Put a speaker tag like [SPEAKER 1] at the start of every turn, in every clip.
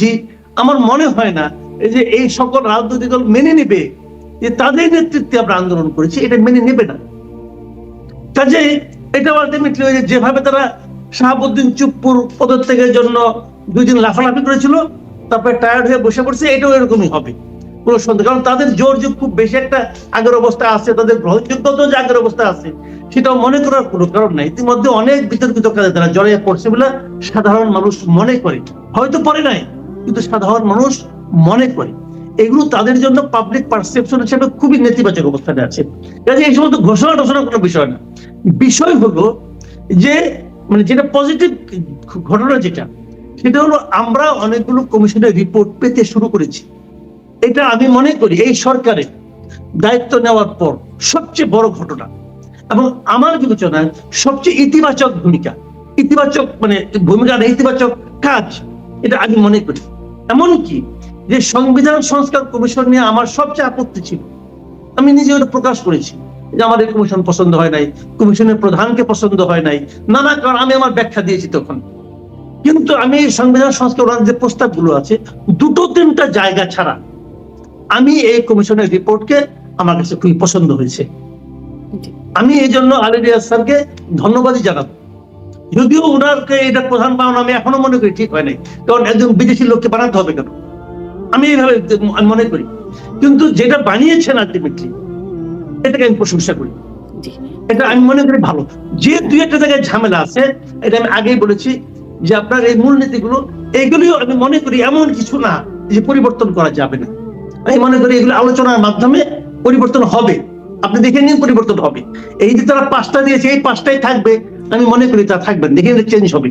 [SPEAKER 1] বুঝি আমার মনে হয় না যে এই সকল রাজনৈতিক দল মেনে নেবে যে তাদের নেতৃত্বে আমরা আন্দোলন করেছি, এটা মেনে নেবে না। কাজে এটা আলটিমেটলি যেভাবে তারা শাহাবুদ্দিন চুপ্পুর পদত্যাগের জন্য দুই দিন লাফালাফি করেছিল, তারপরে টায়ার্ড হয়ে বসে পড়ছে, এটাও এরকমই হবে। কোনো সন্দেহ কারণ তাদের জোর যে খুব বেশি একটা আগের অবস্থা আছে, তাদের গ্রহণযোগ্যতাও যে আগের অবস্থা আছে, সেটাও মনে করার কোনো কারণ নাই। ইতিমধ্যে অনেক বিতর্কিত কাজে তারা জড়িয়ে পড়ছে বলে সাধারণ মানুষ মনে করে। হয়তো পরে নাই কিন্তু সাধারণ মানুষ মনে করে। এগুলো তাদের জন্য পাবলিক পারসেপশন হিসেবে খুবই নেতিবাচক অবস্থানে আছে। কাজে এই সমস্ত ঘোষণা টোষণা কোনো বিষয় না। বিষয় হলো যে মানে যেটা পজিটিভ ঘটনা যেটা, সেটা হলো আমরা অনেকগুলো কমিশনের রিপোর্ট পেতে শুরু করেছি। এটা আমি মনে করি এই সরকারে দায়িত্ব নেওয়ার পর সবচেয়ে বড় ঘটনা। এবং আমার বিবেচনায় সবচেয়ে ইতিবাচক ভূমিকা, ইতিবাচক মানে ভূমিকা ইতিবাচক কাজ এটা আমি মনে করি। এমনকি যে সংবিধান সংস্কার কমিশন নিয়ে আমার সবচেয়ে আপত্তি ছিল আমি নিজে ওটা প্রকাশ করেছি যে আমার এই কমিশন পছন্দ হয় নাই কমিশনের প্রধানকে পছন্দ হয় নাই নানা কারণ আমি আমার ব্যাখ্যা দিয়েছি তখন। কিন্তু আমি এই সংবিধান সংস্কার যে প্রস্তাবগুলো আছে দুটো তিনটা জায়গা ছাড়া আমি এই কমিশনের রিপোর্টকে আমার কাছে খুবই পছন্দ হয়েছে। আমি এই জন্য আলিরিয়া স্যারকে ধন্যবাদই জানাব। যদিও ওনারকে এটা প্রধান বানানো আমি এখনও মনে করি ঠিক হয় নাই। কারণ একজন বিদেশি লোককে বানাতে হবে কেন? আমি এইভাবে মনে করি। কিন্তু যেটা বানিয়েছেন আলটিমেটলি এটাকে আমি প্রশংসা করি। এটা আমি মনে করি ভালো। যে দুই একটা জায়গায় ঝামেলা আছে এটা আমি আগেই বলেছি যে আপনার এই মূলনীতিগুলো এগুলিও আমি মনে করি এমন কিছু না যে পরিবর্তন করা যাবে না। আমি মনে করি এগুলো আলোচনার মাধ্যমে পরিবর্তন হবে। আপনি দেখে নিন পরিবর্তন হবে। এই যে তারা পাঁচটা দিয়েছে এই পাঁচটাই থাকবে। আমি মনে করি তা থাকবেন দেখে চেঞ্জ হবে।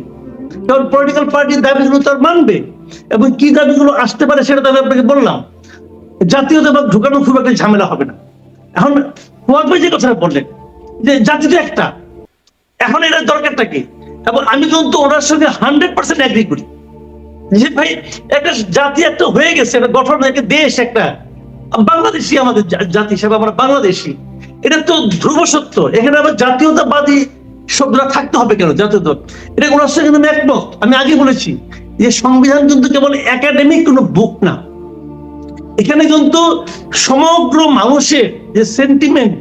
[SPEAKER 1] কারণ পলিটিক্যাল পার্টির দাবিগুলো তার মানবে। এবং কি দাবিগুলো আসতে পারে সেটা আমি আপনাকে বললাম। জাতীয়তাবাদ ঢুকানো খুব একটা ঝামেলা হবে না। এখন যে কথাটা বললেন, যে জাতি তো একটা। এখন এটার দরকারটা কি? এবং আমি কিন্তু ওনার সঙ্গে হান্ড্রেড পার্সেন্ট অ্যাগ্রি করি। যে ভাই, একটা জাতি একটা হয়ে গেছে, একটা গঠন একটা দেশ একটা। বাংলাদেশি আমাদের জাতি হিসাবে আমরা বাংলাদেশি এটা তো ধ্রুব সত্য। এখানে আবার জাতীয়তাবাদী শব্দটা থাকতে হবে কেন? জাতীয়তা এটা ওনার সঙ্গে কিন্তু একমত? আমি আগে বলেছি যে সংবিধান কিন্তু কেবল একাডেমিক কোনো বুক না। এখানে কিন্তু সমগ্র মানুষের যে সেন্টিমেন্ট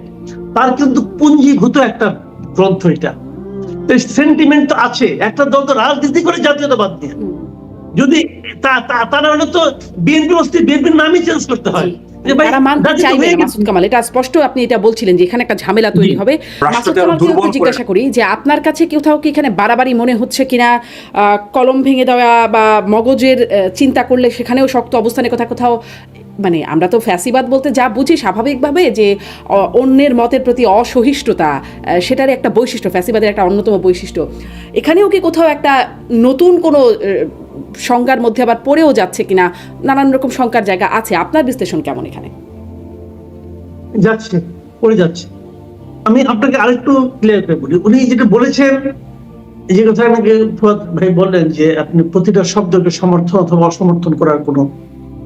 [SPEAKER 1] তার কিন্তু পুঞ্জীভূত একটা গ্রন্থ এটা। সেন্টিমেন্ট তো আছে। একটা দল তো রাজনীতি করে জাতীয়তাবাদ নিয়ে। যদি তা- তা- তারা হলে তো বিএনপি অস্তি বিএনপির নামই চেঞ্জ করতে হয়।
[SPEAKER 2] তারা মানতে চাইবে না
[SPEAKER 1] গেছে।
[SPEAKER 2] মাসুদ কামাল। এটা স্পষ্ট আপনি এটা বলছিলেন যে এখানে একটা ঝামেলা তৈরি হবে। মাসুদ কামালকে জিজ্ঞাসা করি যে আপনার কাছে কোথাও কি এখানে বাড়াবাড়ি মনে হচ্ছে কিনা? আহ, কলম ভেঙে দেওয়া বা মগজের চিন্তা করলে সেখানেও শক্ত অবস্থানের কথা কোথাও মানে আমরা তো ফ্যাসিবাদ বলতে যা বুঝি স্বাভাবিকভাবে যে অ, অন্যের মতের প্রতি অসহিষ্ণুতা আহ, সেটার একটা বৈশিষ্ট্য ফ্যাসিবাদের একটা অন্যতম বৈশিষ্ট্য। এখানেও কি কোথাও একটা নতুন কোনো আহ, সংজ্ঞার মধ্যে আবার পড়েও যাচ্ছে কিনা, নানান রকম শঙ্কার জায়গা আছে। আপনার বিশ্লেষণ কেমন এখানে?
[SPEAKER 1] যাচ্ছে, পড়ে যাচ্ছে। আমি আপনাকে আরেকটু ক্লিয়ার করে বলি। উনি যেটা বলেছেন যে কথা ভাই বললেন যে আপনি প্রতিটা শব্দকে সমর্থন অথবা অসমর্থন করার কোনো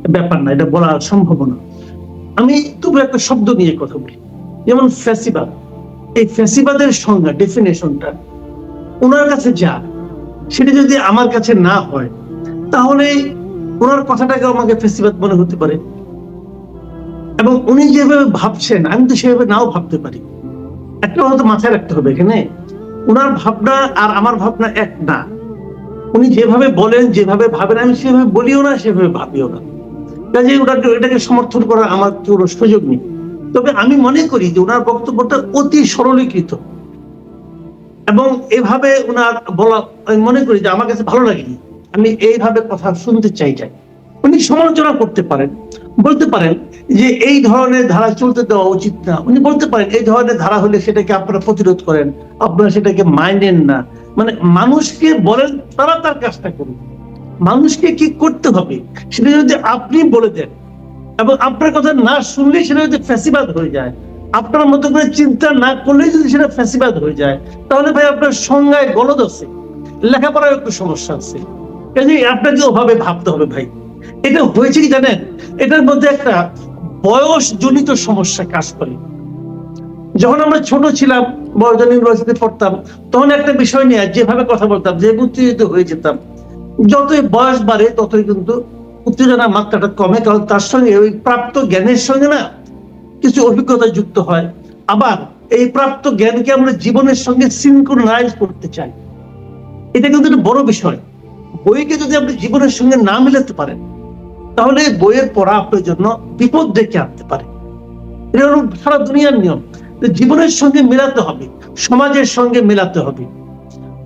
[SPEAKER 1] ব্যাপার না, এটা বলা সম্ভব না। আমি তবু একটা শব্দ নিয়ে কথা বলি। যেমন ফ্যাসিবাদ। এই ফ্যাসিবাদের সংজ্ঞা ডেফিনেশনটা ওনার কাছে যা, সেটা যদি আমার কাছে না হয় তাহলে ওনার কথাটাকে আমাকে ফেস্টিভাল মনে হতে পারে। এবং উনি যেভাবে ভাবছেন, আমি তো সেভাবে নাও ভাবতে পারি। একটা হয়তো মাথায় রাখতে হবে এখানে। ওনার ভাবনা আর আমার ভাবনা এক না। উনি যেভাবে বলেন, যেভাবে ভাবেন, আমি সেভাবে বলিও না, সেভাবে ভাবিও না। কাজে ওটাকে এটাকে সমর্থন করার আমার কোনো সুযোগ নেই। তবে আমি মনে করি যে ওনার বক্তব্যটা অতি সরলীকৃত। এবং এভাবে ওনার বলা, আমি মনে করি যে আমার কাছে ভালো লাগেনি। আমি এইভাবে কথা শুনতে চাই চাই উনি সমালোচনা করতে পারেন, বলতে পারেন যে এই ধরনের ধারা চলতে দেওয়া উচিত না। উনি বলতে পারেন, এই ধরনের ধারা হলে সেটাকে আপনারা প্রতিরোধ করেন, আপনারা সেটাকে মাইনেন না। মানে মানুষকে বলেন, তারা তার কাজটা করুন মানুষকে কি করতে হবে সেটা যদি আপনি বলে দেন এবং আপনার কথা না শুনলে সেটা যদি ফ্যাসিবাদ হয়ে যায়, আপনার মতো করে চিন্তা না করলে যদি সেটা ফ্যাসিবাদ হয়ে যায়, তাহলে ভাই আপনার সংজ্ঞায় গলদ আছে লেখাপড়ার একটু সমস্যা আছে। কাজে আপনাকে ওভাবে ভাবতে হবে ভাই। এটা হয়েছে কি জানেন? এটার মধ্যে একটা বয়স জনিত সমস্যা কাজ করে। যখন আমরা ছোট ছিলাম বড়জন ইউনিভার্সিটি পড়তাম, তখন একটা বিষয় নিয়ে যেভাবে কথা বলতাম, যে উত্তেজিত হয়ে যেতাম। যতই বয়স বাড়ে, ততই কিন্তু উত্তেজনার মাত্রাটা কমে, কারণ তার সঙ্গে ওই প্রাপ্ত জ্ঞানের সঙ্গে না কিছু অভিজ্ঞতা যুক্ত হয়। আবার এই প্রাপ্ত জ্ঞানকে আমরা জীবনের সঙ্গে সিনক্রোনাইজ করতে চাই। এটা কিন্তু একটা বড় বিষয়। বইকে যদি আপনি জীবনের সঙ্গে না মিলাতে পারেন, তাহলে বইয়ের পড়া আপনার জন্য বিপদ ডেকে আনতে পারে। সারা দুনিয়ার নিয়ম। জীবনের সঙ্গে মেলাতে হবে, সমাজের সঙ্গে মেলাতে হবে।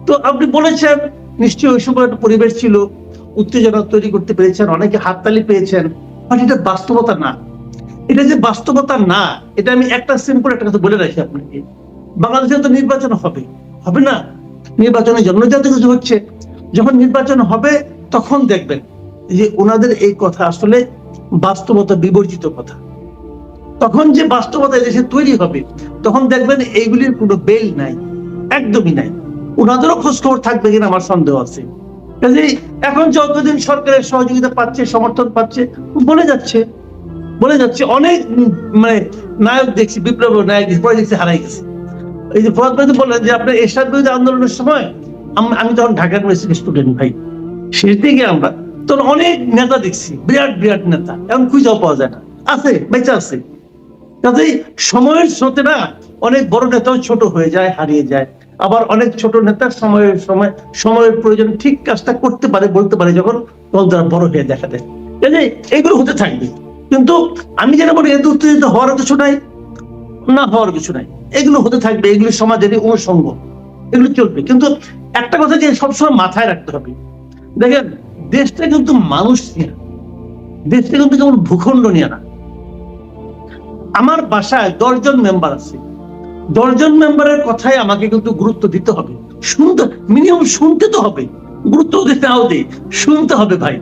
[SPEAKER 1] তো আপনি বলেছেন, নিশ্চয়ই ওই সময় একটা পরিবেশ ছিল, উত্তেজনা তৈরি করতে পেরেছেন, অনেকে হাততালি পেয়েছেন, বাট এটা বাস্তবতা না। এটা যে বাস্তবতা না, এটা আমি একটা সিম্পল একটা কথা বলে রাখি আপনাকে। বাংলাদেশে তো নির্বাচন হবে। হবে না? নির্বাচনের জন্য যত কিছু হচ্ছে। যখন নির্বাচন হবে, তখন দেখবেন যে ওনাদের এই কথা আসলে বাস্তবতা বিবর্জিত কথা। তখন যে বাস্তবতা দেশে তৈরি হবে, তখন দেখবেন এইগুলির কোনো বেল নাই, একদমই নাই। ওনাদেরও খোঁজ খবর থাকবে কিনা আমার সন্দেহ আছে। কাজেই এখন যতদিন সরকারের সহযোগিতা পাচ্ছে, সমর্থন পাচ্ছে, বলে যাচ্ছে বলে যাচ্ছে, অনেক মানে নায়ক দেখছি, বিপ্লব নায়ক পরে দেখছি হারাই গেছে। এই যে ফরাদ বললেন যে আপনার এরশাদ বিরোধী আন্দোলনের সময় আম- তখন ঢাকা ইউনিভার্সিটির স্টুডেন্ট ভাই। শেষ দিকে আমরা তখন অনেক নেতা দেখছি, বিরাট বিরাট নেতা। এখন খুঁজেও পাওয়া যায় না। আছে, বেঁচে আছে। কাজেই সময়ের স্রোতে না অনেক বড় নেতাও ছোট হয়ে যায়, হারিয়ে যায়। আবার অনেক ছোট নেতা সময়ের সময় সময়ের প্রয়োজন ঠিক কাজটা করতে পারে, বলতে পারে যখন তখন তারা বড় হয়ে দেখা দেয়। কাজেই এগুলো হতে থাকবে। কিন্তু আমি যেটা বলি, এত উত্তেজিত হওয়ার কিছু নাই, না হওয়ার কিছু নাই। এগুলো হতে থাকবে, এগুলো সমাজের অনুষঙ্গ। এগুলো চলবে। কিন্তু একটা কথা যে সবসময় মাথায় রাখতে হবে। দেখেন, দেশটা কিন্তু মানুষ নিয়ে দেশটা কিন্তু কেমন ভূখণ্ড নিয়ে না। আমার বাসায় দশজন মেম্বার আছে। দশজন মেম্বারের কথাই আমাকে কিন্তু গুরুত্ব দিতে হবে। শুনতে মিনিমাম শুনতে তো হবে। গুরুত্ব দিতে নাও দিই শুনতে হবে ভাই।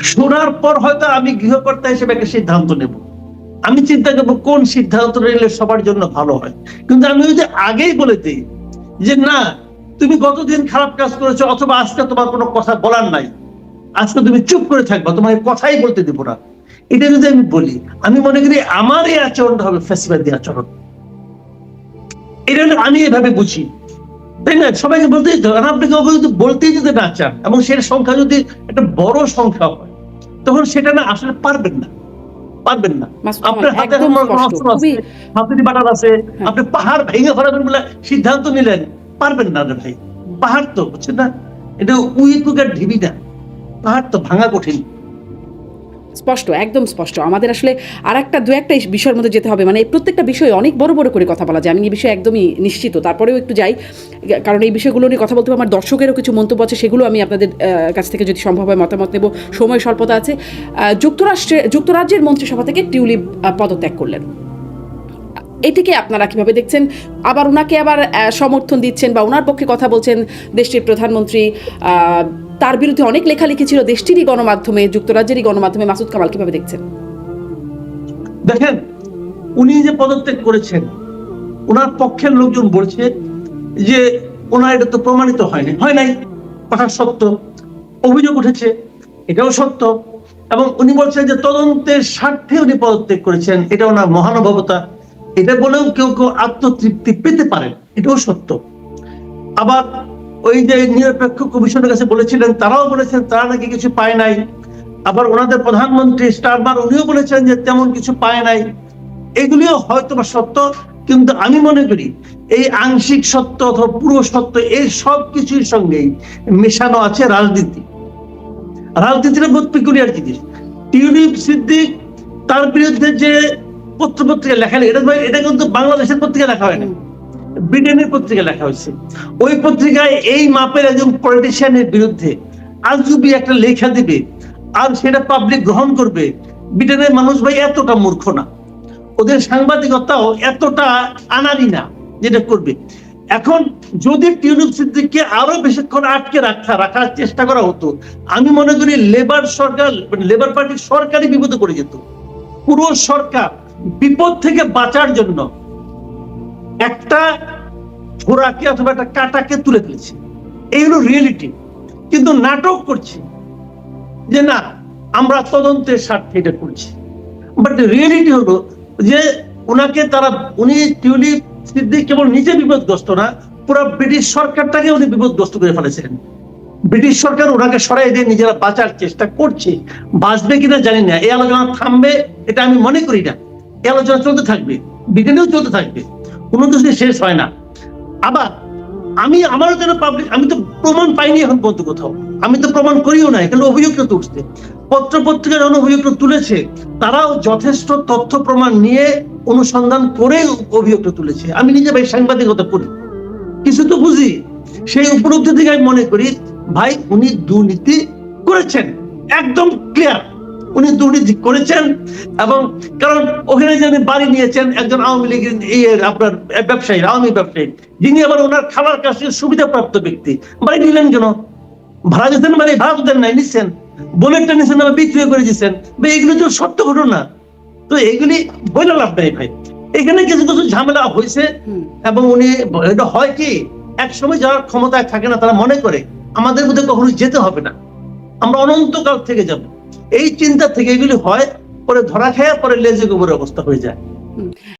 [SPEAKER 1] শোনার পর হয়তো আমি গৃহকর্তা হিসেবে একটা সিদ্ধান্ত নেব। আমি চিন্তা করব কোন সিদ্ধান্ত নিলে সবার জন্য ভালো হয়। কিন্তু আমি যদি আগেই বলে দিই যে না, তুমি গতদিন খারাপ কাজ করেছ, অথবা আজকে তোমার কোনো কথা বলার নাই। আজকে তুমি চুপ করে থাকবা, তোমাকে কথাই বলতে দিব না। এটা যদি আমি বলি, আমি মনে করি আমার এই আচরণটা হবে ফেসিবাদী আচরণ। এটা আমি এভাবে বুঝি। তাই না? সবাইকে বলতেই তো, আর আপনি কাউকে যদি বলতেই যদি না চান, এবং সেটা সংখ্যা যদি একটা বড় সংখ্যা হয়, তখন সেটা না আসলে পারবেন না। পারবেন না। আপনার হাতে অস্ত্র আছে হাতুড়ি বাটার আছে আপনি পাহাড় ভেঙে ফেলাবেন বলে সিদ্ধান্ত নিলেন পারবেন না রে ভাই। পাহাড় তো বুঝছেন না? এটা উইকুকের ঢিবি না পাহাড় তো ভাঙা কঠিন।
[SPEAKER 2] স্পষ্ট, একদম স্পষ্ট। আমাদের আসলে আর একটা দু একটা বিষয়ের মধ্যে যেতে হবে। মানে এই প্রত্যেকটা বিষয়ে অনেক বড় বড় করে কথা বলা যায়। আমি এই বিষয়ে একদমই নিশ্চিত। তারপরেও একটু যাই। কারণ এই বিষয়গুলো নিয়ে কথা বলতে আমার দর্শকেরও কিছু মন্তব্য আছে। সেগুলো আমি আপনাদের কাছ থেকে যদি সম্ভব হয় মতামত নেব। সময় স্বল্পতা আছে। যুক্তরাষ্ট্রে, যুক্তরাজ্যের মন্ত্রিসভা থেকে টিউলিপ পদত্যাগ করলেন। এটিকে আপনারা কীভাবে দেখছেন? আবার ওনাকে আবার সমর্থন দিচ্ছেন বা ওনার পক্ষে কথা বলছেন দেশটির প্রধানমন্ত্রী তার বিরুদ্ধে অনেক লেখালেখি ছিল দেশটিরই গণমাধ্যমে, যুক্তরাজ্যেরই গণমাধ্যমে। মাসুদ কামাল কীভাবে দেখছেন?
[SPEAKER 1] দেখেন, উনি যে পদত্যাগ করেছেন, ওনার পক্ষের লোকজন বলছে যে ওনার এটা তো প্রমাণিত হয়নি। হয় নাই, কথা সত্য, অভিযোগ উঠেছে, এটাও সত্য। এবং উনি বলছেন যে তদন্তের স্বার্থে উনি পদত্যাগ করেছেন, এটা ওনার মহানুভবতা। এটা বলেও কেউ কেউ আত্মতৃপ্তি পেতে পারেন, এটাও সত্য। আবার ওই যে নিরপেক্ষ কমিশনের কাছে বলেছিলেন, তারাও বলেছেন, তারা নাকি কিছু পায় নাই। আবার ওনাদের প্রধানমন্ত্রী স্টারবার, উনিও বলেছেন যে তেমন কিছু পায় নাই। এগুলিও হয়তো বা সত্য, কিন্তু আমি মনে করি এই আংশিক সত্য অথবা পুরো সত্য, এই সব কিছুর সঙ্গেই মেশানো আছে রাজনীতি। রাজনীতির বহুত পিকুলিয়ার জিনিস। টিউলিপ সিদ্দিক তার বিরুদ্ধে যে পত্র পত্রিকা লেখা এটা এটা কিন্তু বাংলাদেশের পত্রিকা লেখা হয় না ব্রিটেনের পত্রিকা লেখা হয়েছে। ওই পত্রিকায় এই মাপের একজন পলিটিশিয়ানের বিরুদ্ধে আজগুবি একটা লেখা দিবে, আর সেটা পাবলিক গ্রহণ করবে। ব্রিটেনের মানুষ ভাই এতটা মূর্খ না। ওদের সাংবাদিকতাও এতটা আনারি না যেটা করবে। এখন যদি টিউলিপ সিদ্দিককে আরও বেশিক্ষণ আটকে রাখা, রাখার চেষ্টা করা হতো, আমি মনে করি লেবার সরকার লেবার পার্টির সরকারই বিপদে পড়ে যেত। পুরো সরকার বিপদ থেকে বাঁচার জন্য একটা ঘোড়াকে অথবা একটা কাটাকে তুলে ফেলেছে। এই হলো রিয়েলিটি কিন্তু নাটক করছে যে না, আমরা তদন্তের স্বার্থে এটা করছি। বাট রিয়েলিটি হলো যে ওনাকে তারা, উনি টিউলিপ সিদ্দিক কেবল নিজে বিপদগ্রস্ত না, পুরো ব্রিটিশ সরকারটাকে উনি বিপদগ্রস্ত করে ফেলেছিলেন ব্রিটিশ সরকার ওনাকে সরাই দিয়ে নিজেরা বাঁচার চেষ্টা করছে। বাঁচবে কিনা জানি না। এই আলোচনা থামবে, এটা আমি মনে করি না। এই আলোচনা চলতে থাকবে ব্রিটেনেও চলতে থাকবে। কোনো কিছু শেষ হয় না। আবার আমি আমার জন্য পাবলিক আমি তো প্রমাণ পাইনি এখন পর্যন্ত কোথাও। আমি তো প্রমাণ করিও না, এখানে অভিযোগটা তুলছে। পত্র পত্রিকার অভিযোগটা তুলেছে, তারাও যথেষ্ট তথ্য প্রমাণ নিয়ে অনুসন্ধান করে অভিযোগটা তুলেছে। আমি নিজে ভাই সাংবাদিকতা করি কিছু তো বুঝি। সেই উপলব্ধি থেকে আমি মনে করি, ভাই উনি দুর্নীতি করেছেন। একদম ক্লিয়ার উনি দুর্নীতি করেছেন এবং কারণ ওখানে যিনি বাড়ি নিয়েছেন একজন আওয়ামী লীগের ইয়ে আপনার ব্যবসায়ী আওয়ামী ব্যবসায়ী যিনি আবার ওনার খাবার কাছ থেকে সুবিধাপ্রাপ্ত ব্যক্তি। বাড়ি নিলেন কেন? ভাড়া দিতেন মানে ভাড়া দেন নাই নিচ্ছেন বুলেটটা নিচ্ছেন আবার বিক্রি করে দিচ্ছেন ভাই এগুলো তো সত্য ঘটনা। তো এগুলি বইলে লাভ নাই ভাই। এখানে কিছু কিছু ঝামেলা হয়েছে এবং উনি এটা হয় কি এক সময় যারা ক্ষমতায় থাকে না তারা মনে করে আমাদের মধ্যে কখনো যেতে হবে না। আমরা অনন্তকাল থেকে যাব। এই চিন্তা থেকে এগুলি হয় পরে ধরা খেয়ে পরে লেজে গোবরের অবস্থা হয়ে যায়।